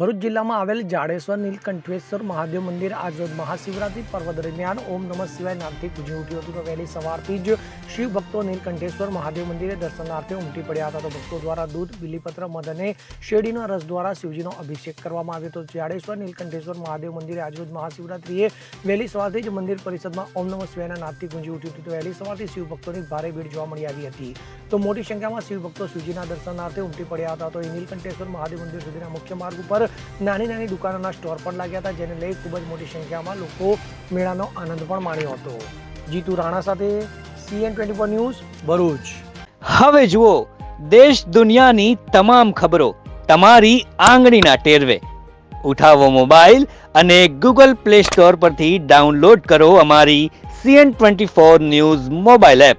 ભરૂચ જિલ્લામાં આવેલ જાડેશ્વર, નીલકંઠેશ્વર મહાદેવ મંદિર આજ રોજ મહાશિવરાત્રિ પર્વ દરમિયાન ઓમ નમઃ શિવાય નામથી પૂજી ઉઠ્યું હતું. તો વહેલી સવારથી જ શિવ ભક્તો નીલકંઠેશ્વર મહાદેવ મંદિરે દર્શનાર્થે ઉમટી પડ્યા હતા. તો ભક્તો દ્વારા દૂધ, બિલીપત્ર, મધ અને શેરડીના રસ દ્વારા શિવજીનો અભિષેક કરવામાં આવ્યો હતો. જાડેશ્વર, નીલકંઠેશ્વર મહાદેવ મંદિરે આજરોજ મહાશિવરાત્રિએ વહેલી સવારથી જ મંદિર પરિષદમાં ઓમ નમઃ શિવાયના નાદથી ગુંજી ઉઠ્યું હતું. તો વહેલી સવારથી શિવ ભક્તોની ભારે ભીડ જોવા મળી આવી હતી. તો મોટી સંખ્યામાં શિવ ભક્તો શિવજીના દર્શનાર્થે ઉમટી પડ્યા હતા. તો એ નીલકંઠેશ્વર મહાદેવ મંદિર સુધીના મુખ્ય માર્ગ ઉપર નાની નાની દુકાનોના સ્ટોર પણ લાગ્યા હતા, જેને લઈ ખૂબ જ મોટી સંખ્યામાં લોકો મેળાનો આનંદ પણ માણ્યો હતો. જીતુ રાણા સાથે CN twenty four news, Bharuch. હવે જુઓ, દેશ દુનિયાની તમામ ખબરો તમારી આંગળીના ટેરવે. ઉઠાવો મોબાઈલ અને ગૂગલ પ્લે સ્ટોર પરથી ડાઉનલોડ કરો અમારી CN twenty four news mobile app.